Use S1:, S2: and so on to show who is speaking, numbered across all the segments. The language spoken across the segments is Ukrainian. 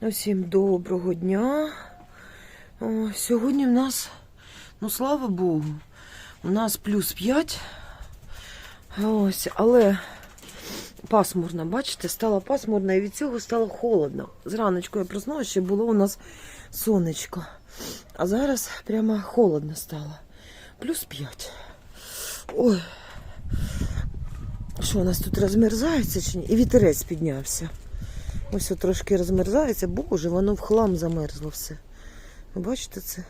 S1: Усім доброго дня. О, сьогодні в нас, ну слава Богу, у нас плюс 5. Ось, але пасмурно, бачите, стало пасмурно і від цього стало холодно. Зраночку я проснулася, ще було у нас сонечко. А зараз прямо холодно стало. Плюс 5. Ой. Що у нас тут розмерзається чи ні? І вітерець піднявся. Ось трошки розмерзається. Боже, воно в хлам замерзло все. Ви бачите це?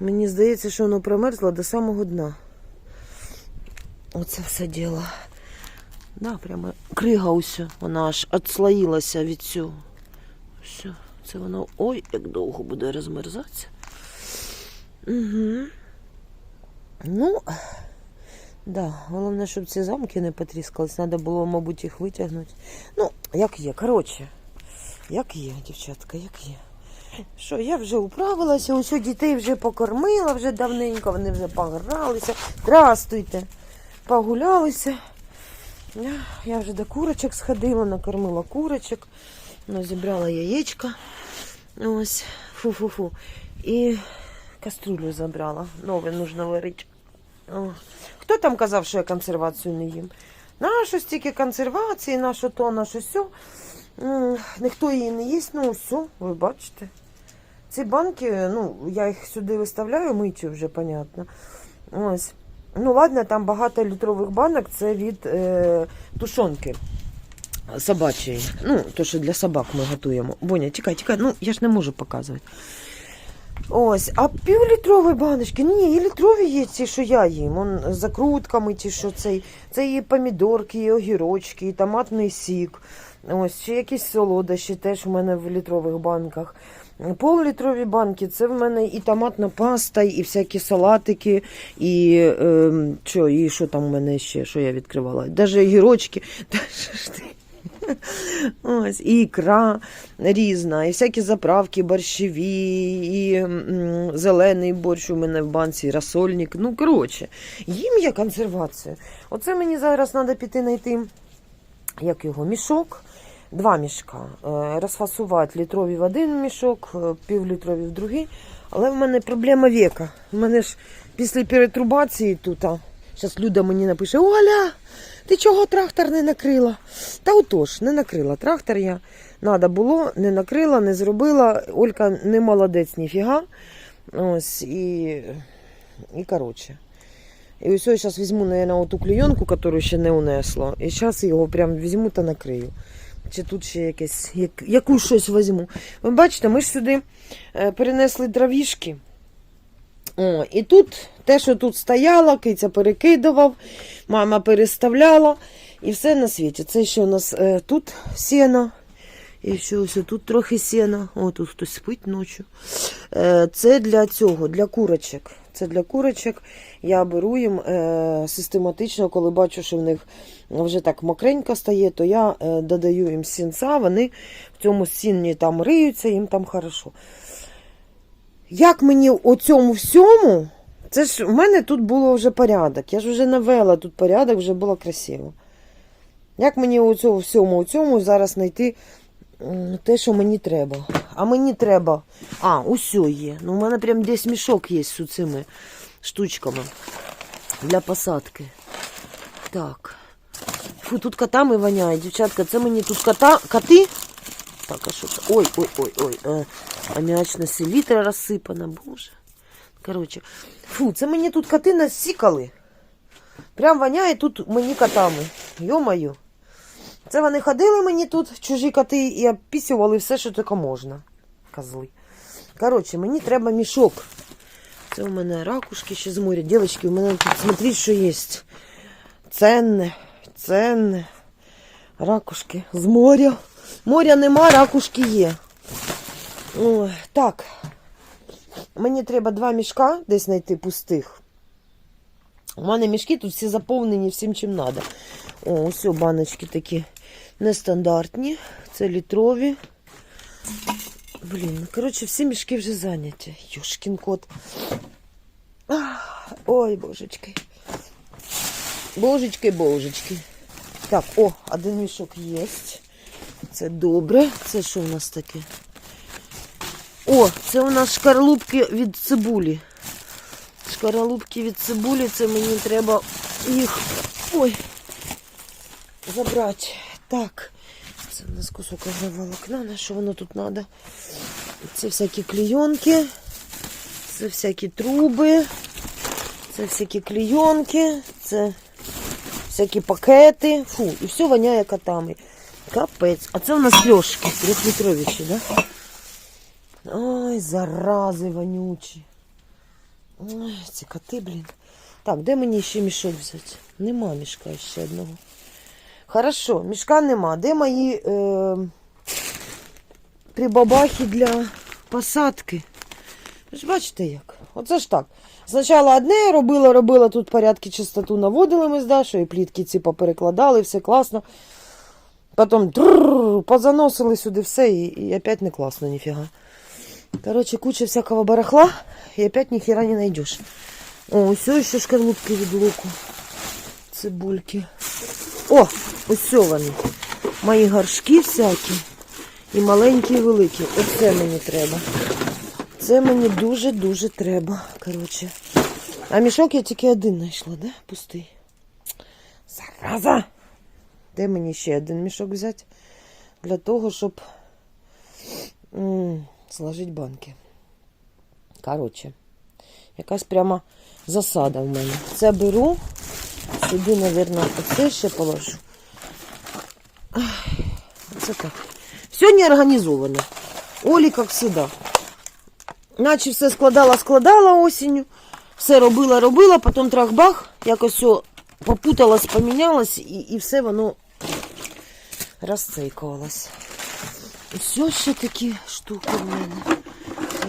S1: Мені здається, що воно промерзло до самого дна. Оце все діло. Да, прямо крига уся, вона аж відслоїлася від цього. Все, це воно ой, як довго буде розмерзатися. Угу. Ну, да, головне, щоб ці замки не потріскались. Треба було, мабуть, їх витягнути. Ну, як є, коротше, як є, дівчатка, як є. Що, я вже управилася, усю дітей вже покормила вже давненько, вони вже погралися. Здрастуйте. Погулялися. Я- вже до курочок сходила, накормила курочок, ну, зібрала яєчка. Ось, фу-фу-фу. І каструлю забрала. Нове нужно варити. Хто там казав, що я консервацію не їм? Нащо стільки консервації, на що то, на що сьо. Ніхто її не їсть, ну все, ви бачите. Ці банки, ну, я їх сюди виставляю, миті вже, понятно. Ось. Ну, ладно, там багато літрових банок, це від е, тушонки собачої. Ну, то, що для собак ми готуємо. Боня, тікай, тікай, ну я ж не можу показувати. Ось, а півлітрові баночки, ні, і літрові є ті, що я їм. Он з закрутками ті, що цей. Це і помідорки, і огірочки, і томатний сік. Ось, ще якісь солодощі теж у мене в літрових банках. Пол-літрові банки це в мене і томатна паста, і всякі салатики, і е, що, і що там у мене ще, що я відкривала? Даже огірочки. Даже ж ти. Ось, і ікра різна, і всякі заправки борщові, і зелений борщ у мене в банці, і розсольник. Ну, коротше, їм я консервацію. Оце мені зараз треба піти знайти, як його, мішок. Два мішка. Е, Розфасувати літрові в один мішок, е, півлітрові в другий. Але в мене проблема віка. У мене ж після перетрубації тут. Зараз Люда мені напише: Оля, ти чого трактор не накрила? Та отож, не накрила трактор я. Надо було, не накрила, не зробила. Олька не молодець ніфіга. Ось і, і коротше. І ось я зараз візьму, наверное, оту клейонку, яку ще не унесло. І зараз його прям візьму та накрию. Чи тут ще якесь, як, яку щось візьму. Ви бачите, ми ж сюди е, перенесли дровішки. О, і тут те, що тут стояло, киця перекидував, мама переставляла і все на світі. Це ще у нас е, тут сіно. І ще ось тут трохи сіна. О, тут хтось спить ночі. Е, це для цього, для курочок. Це для курочок. Я беру їм е, систематично, коли бачу, що в них вже так мокренько стає, то я е, додаю їм сінця, вони в цьому сінні там риються, їм там хорошо. Як мені у цьому всьому, це ж в мене тут було вже порядок. Я ж вже навела тут порядок, вже було красиво. Як мені у цьому всьому, у цьому зараз знайти те, що мені треба? А мені треба. А, усьо є. Ну, у мене прям десь мішок є з цими штучками для посадки. Так. Фу, тут котами воняє, дівчатка. Це мені тут кота, коти. Так, а що це? Ой, ой, ой, ой. Е, аміачна селітра розсипана, боже. Коротше. Фу, це мені тут коти насікали. Прям воняє тут мені котами. Йо-моє. Це вони ходили мені тут, чужі коти, і опісювали все, що тільки можна. Козли. Коротше, мені треба мішок. Це у мене ракушки ще з моря. Дівчатки, у мене тут смотрите, що є. Ценне, ценне. Ракушки з моря. Моря нема, ракушки є. Ой, так. Мені треба два мішка десь знайти пустих. У мене мішки тут всі заповнені всім, чим треба. О, ось баночки такі нестандартні. Це літрові. Блін, ну, коротше, всі мішки вже зайняті. Йошкін кот. Ой, божечки. Божечки, божечки. Так, о, один мішок є. Це добре. Це що у нас таке? О, це у нас шкарлупки від цибулі. Шкарлупки від цибулі, це мені треба їх. Ой. Забрати. Так. Це у нас кусок агроволокна. На що воно тут треба? Це всякі клейонки. Це всякі труби. Це всякі клейонки. Це всякі пакети. Фу, і все воняє котами. Капець. А це у нас льошки, трьохлітровіші, да? Ой, зарази вонючі. Ой, ці коти, блін. Так, де мені ще мішок взяти? Нема мішка ще одного. Хорошо, мішка нема. Де мої е, прибабахи для посадки? Ви ж бачите як? Оце ж так. Спочатку одне робила, робила тут порядки чистоту наводили ми з Дашою, плітки ці поперекладали, все класно. Потім позаносили сюди все і, і опять не класно, ніфіга. Короче, куча всякого барахла, и опять ни хера не найдешь. О, все еще шкарлупки від луку. Цибульки. О, ось вони. Мої горшки всякі. І маленькі, і великі. Оце мені треба. Це мені дуже-дуже треба. Коротше. А мішок я тільки один знайшла, да? Пустий. Зараза! Де мені ще один мішок взяти? Для того, щоб м, зложити банки. Коротше, якась прямо засада в мене. Це беру, сюди, мабуть, оце ще положу. Це так. Все не організовано. Олі, як завжди. Наче все складала, складала осінню, все робила, робила, потім трах-бах, якось все попуталось, помінялось, і, і все воно розцейкувалось. Все ще такі штуки в мене.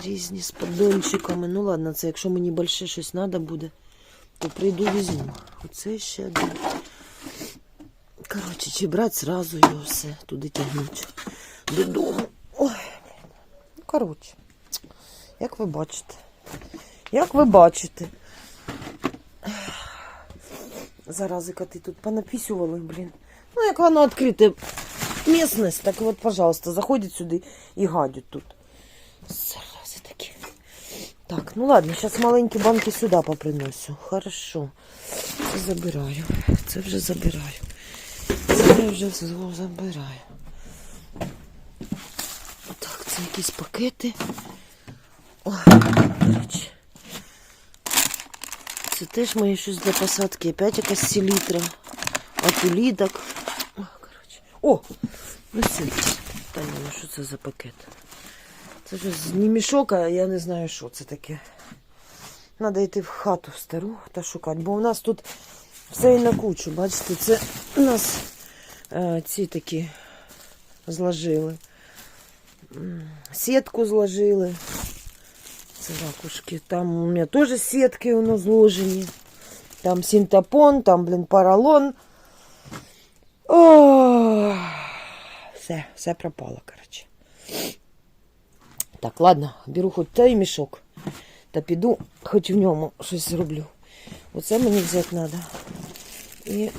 S1: Різні з поддончиками. Ну ладно, це якщо мені більше щось треба буде, то прийду візьму. Оце ще один. Коротше, чи брати зразу його все туди тягнуть. Додому. Ой. Коротше, як ви бачите. Як ви бачите. Зарази коти тут понапісювали, блін. Ну, як воно відкрите місцевість, так от, пожалуйста, заходять сюди і гадять тут. Зарази такі. Так, ну ладно, зараз маленькі банки сюди поприносю. Хорошо. Забираю. Це вже забираю. Це вже забираю. Так, це якісь пакети. О, речі. Це теж моє щось для посадки. Опять якась селітра. От уліток. О, Ну. Та ну що це за пакет? Це щось не мішок, а я не знаю, що це таке. Треба йти в хату стару та шукати, бо у нас тут все і на кучу. Бачите, це у нас е, ці такі зложили. Сітку зложили. Це ракушки. Там у меня теж сітки воно зложені. Там синтепон, там, блін, поролон. О, все, все пропало, коротше. Так, ладно, беру хоч той мішок. Та піду, хоч в ньому щось зроблю. Оце мені взяти треба. І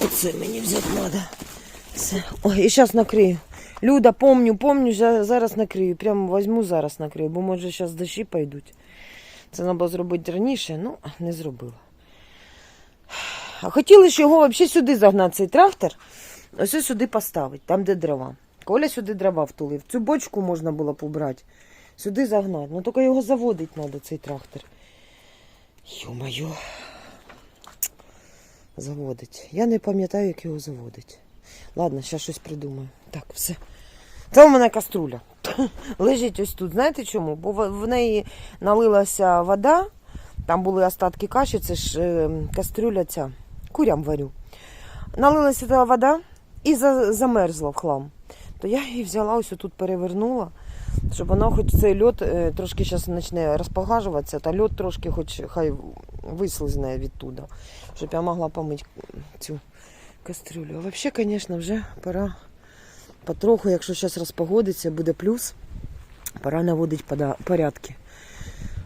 S1: оце мені взяти треба. Все. Ой, і зараз накрию. Люда, помню, помню, зараз накрию. Прямо візьму зараз накрию, бо може зараз дощі пойдуть. Це треба зробити раніше, ну, не зробила. А хотіли ж його взагалі сюди загнати, цей трактор, ось сюди поставити, там, де дрова. Коля сюди дрова втулив. Цю бочку можна було побрати. Сюди загнати. Ну тільки його заводити треба, цей трактор. Йо-моє. Заводить. Я не пам'ятаю, як його заводить. Ладно, зараз щось придумаю. Так, все. Це у мене каструля. Лежить ось тут. Знаєте чому? Бо в неї налилася вода, там були остатки каші, це ж е, кастрюля ця. Курям варю. Налилася вода і за, замерзла в хлам. То я її взяла, ось тут перевернула, щоб вона хоч цей льод е, трошки зараз почне розпогажуватися, та льод трошки хоч хай вислизне відтуда, щоб я могла помити цю кастрюлю. А взагалі, звісно, вже пора потроху, якщо зараз розпогодиться, буде плюс, пора наводити порядки.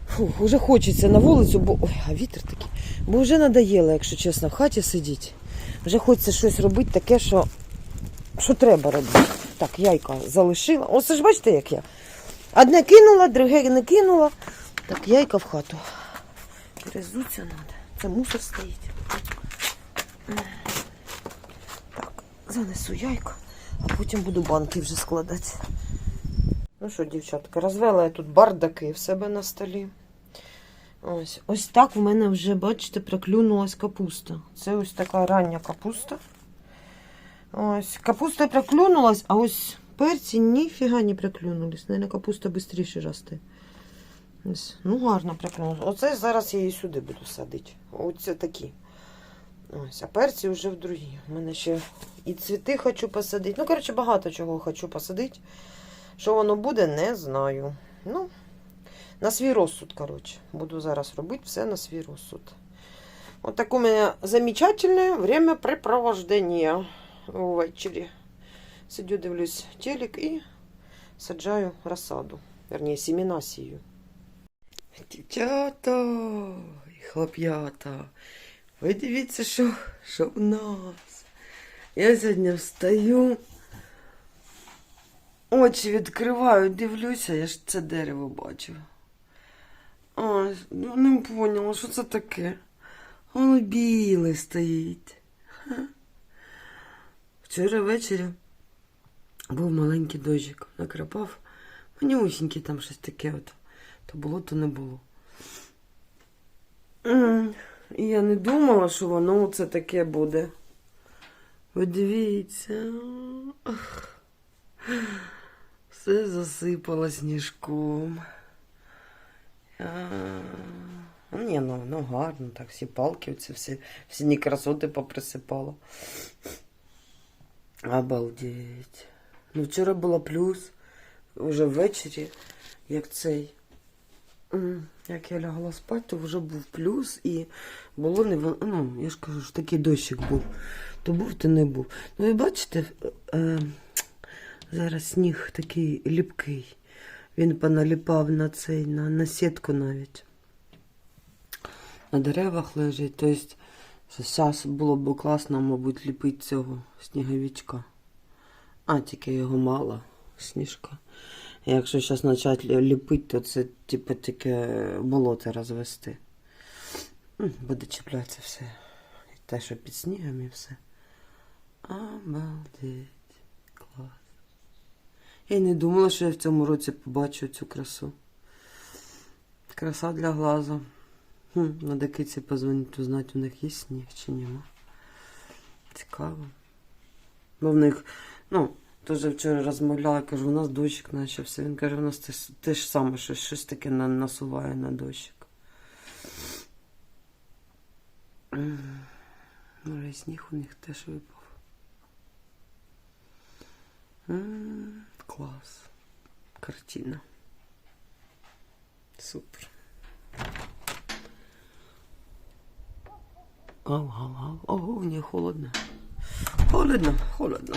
S1: Фух, уже хочеться на вулицю, бо ой, а вітер такий. Бо вже надоело, якщо чесно, в хаті сидіти. Вже хочеться щось робити таке, що, що треба робити. Так, яйка залишила. Ось ж бачите, як я. Одне кинула, друге не кинула. Так, яйка в хату. Перезуться треба. Це мусор стоїть. Так, занесу яйка, а потім буду банки вже складати. Ну що, дівчатка, розвела я тут бардаки в себе на столі. Ось, ось так в мене вже, бачите, проклюнулась капуста. Це ось така рання капуста. Ось, капуста проклюнулась, а ось перці ніфіга не проклюнулись. Наверное, капуста швидше росте. Ось, ну, гарно проклюнулась. Оце зараз я її сюди буду садити. Оце такі. Ось, а перці вже в другі. У мене ще і цвіти хочу посадити. Ну, коротше, багато чого хочу посадити. Що воно буде, не знаю. Ну, на свій розсуд, коротше. Буду зараз робити все на свій розсуд. От таке у мене замечательне времяпрепровождення ввечері. Сидю, дивлюсь телек і саджаю розсаду. Верніше, семена сію. Дівчата і хлоп'ята. Ви дивіться, що, що в нас. Я сьогодні встаю. Очі відкриваю, дивлюся, я ж це дерево бачу. Ой, ну не поняла, що це таке. Воно біле стоїть. Вчора ввечері був маленький дощик, накрапав. Манюсінький там щось таке от. То було, то не було. І я не думала, що воно це таке буде. Ви дивіться. Все засипало сніжком. А, ні, ну, ну гарно, так, всі палки, оці всі, всі некрасоти поприсипало. Обалдеть. Ну, вчора було плюс, вже ввечері, як цей. Як я лягла спати, то вже був плюс і було не ну, я ж кажу, що такий дощик був. То був, то не був. Ну, ви бачите, е, зараз сніг такий ліпкий. Він поналіпав на цей, на, на сітку навіть. На деревах лежить. Тобто, зараз було б класно, мабуть, ліпити цього сніговичка. А, тільки його мало, сніжка. Якщо зараз почати ліпити, то це типу таке болото розвести. Буде чіплятися все. І те, що під снігом і все. Обалдеть. Клас. Я не думала, що я в цьому році побачу цю красу. Краса для глазу. Хм, надо киці позвонити, узнати, у них є сніг чи нема. Цікаво. Бо в них, ну, теж вчора розмовляла, кажу, у нас дощик почався. Він каже, у нас те, те ж саме, щось, щось таке на, насуває на дощик. Може, і сніг у них теж випав. Клас. Картина. Супер. Ау, ау, ау. Ого, не холодно. Холодно, холодно.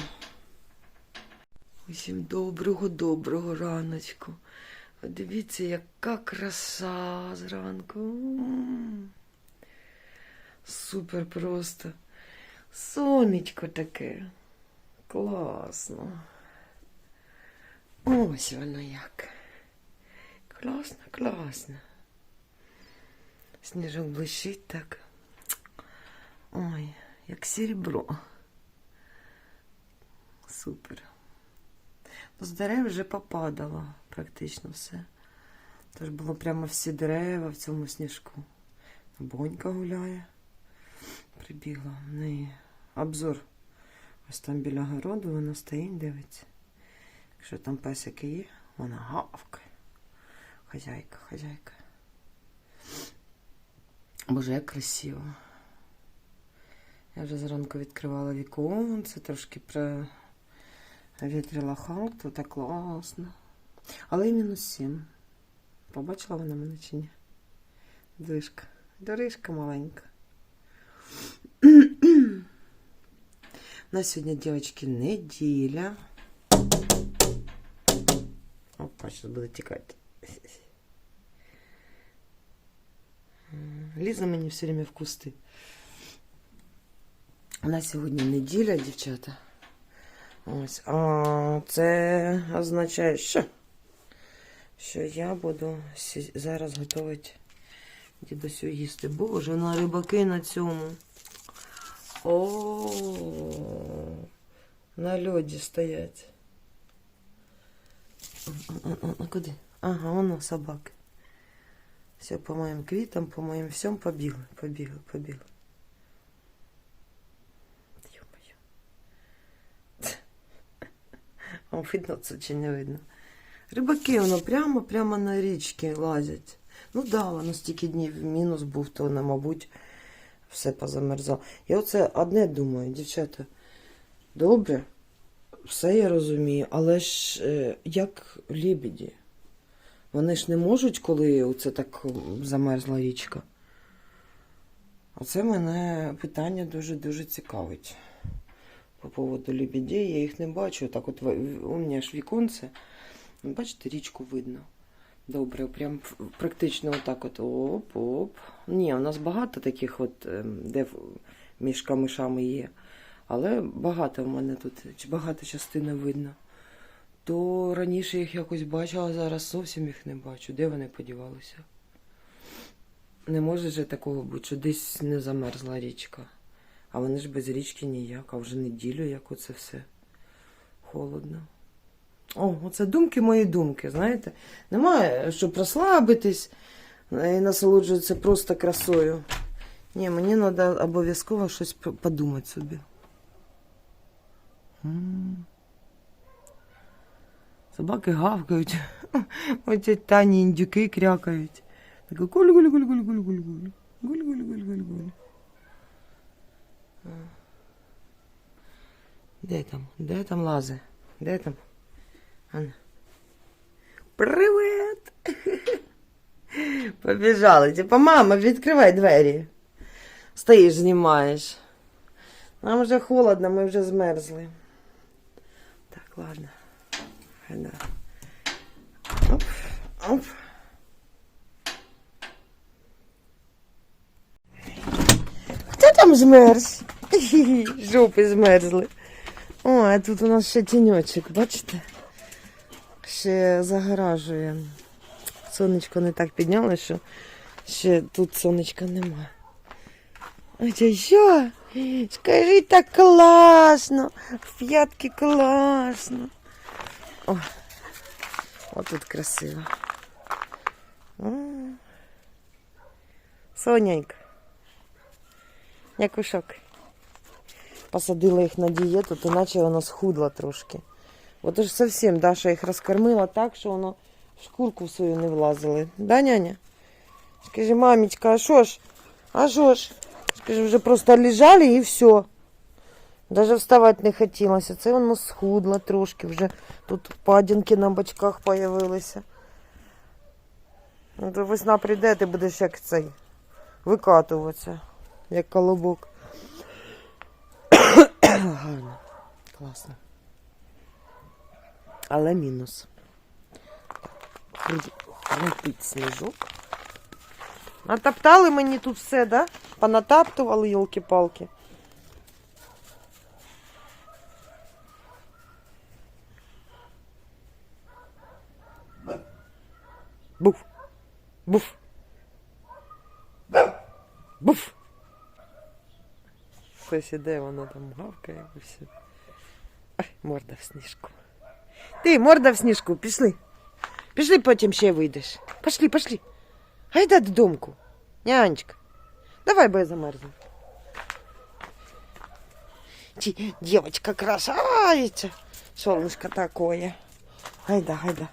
S1: Усім доброго, доброго раночку. Дивіться, яка краса зранку. Супер просто. Сонечко таке. Класно. Ось воно як. Класно, класно. Сніжок блищить так. Ой, як серебро. Супер. Ну, З дерев вже попадало практично все. Тож було прямо всі дерева в цьому сніжку. Бонька гуляє. Прибігла. В неї обзор. Ось там біля городу вона стоїть, дивиться. Якщо там песики є, вона гавкає. Хазяйка, хазяйка. Боже, як красиво. Я вже зранку відкривала віконце, трошки провітрила хату, так класно. Але і мінус сім. Побачила вона мене чи ні? Дорижка. Дорижка маленька. У нас сьогодні, дівчатки, неділя. Опа, зараз буде тікати. Ліза мені все время в кусти. У нас сьогодні неділя, дівчата. Ось. А це означає, що? Що я буду зараз готувати дідусю їсти. Боже, на рибаки на цьому. О, на льоді стоять. Куди? Ага, воно собаки. Все, по моїм квітам, по моїм всьому побігли, побігли, побігли. Видно це чи не видно? Рибаки, воно прямо, прямо на річки лазять. Ну да, воно стільки днів мінус був, то воно, мабуть, все позамерзало. Я оце одне думаю, дівчата. Добре, все я розумію, але ж е, як лебеді? Вони ж не можуть, коли оце так замерзла річка. Оце мене питання дуже-дуже цікавить. По поводу лебедей. Я їх не бачу. Так от у мене ж віконце. Бачите, річку видно. Добре, прям практично отак от оп-оп. Ні, у нас багато таких, от, ем, де між камишами є. Але багато в мене тут, чи багато частини видно. То раніше їх якось бачила, зараз зовсім їх не бачу. Де вони подівалися? Не може же такого бути, що десь не замерзла річка. А вони ж без річки ніяк, а вже неділю, як оце все холодно. О, оце думки мої думки, знаєте. Немає, щоб розслабитись е, і насолоджуватися просто красою. Ні, мені треба обов'язково щось подумати собі. Собаки гавкають. Оці тані індюки крякають. Так гуль гуль гуль гуль гуль гуль гуль гуль гуль гуль гуль гуль Де там? Де там лазе? Де там? Ану. Привет! Побіжали. Типа, мама, відкривай двері. Стоїш, знімаєш. Нам вже холодно, ми вже змерзли. Так, ладно. Да. Оп, оп. Хто там змерз? Жопи змерзли. О, а тут у нас ще тіньочок, бачите? Ще загоражує. Сонечко не так підняло, що ще тут сонечка нема. А це що? Скажіть так класно. В п'ятки класно. О, отут красиво. О. Сонянька. Якушок. Посадила їх на дієту, то наче вона схудла трошки. От ж зовсім Даша їх розкормила так, що воно в шкурку свою не влазили. Да, няня? Скажи, мамечка, а що ж? А що ж? Скажи, вже просто лежали і все. Даже вставати не хотілося. Це воно схудло трошки. Вже тут падінки на бочках появилися. Ну, весна прийде, ти будеш як цей викатуватися, як колобок. Гарно, класно. Але мінус. Летить сніжок. Натоптали мені тут все, да? Понатаптували, йолки-палки. Буф. Буф. Буф. Хтось іде, воно там гавкає і все. Ой, морда в сніжку. Ти, морда в сніжку, пішли. Пішли, потім ще вийдеш. Пошли, пошли. Гайда додомку. Нянечка. Давай, бо я замерзну. Чи девочка красавица. Солнышко такое. Гайда, гайда.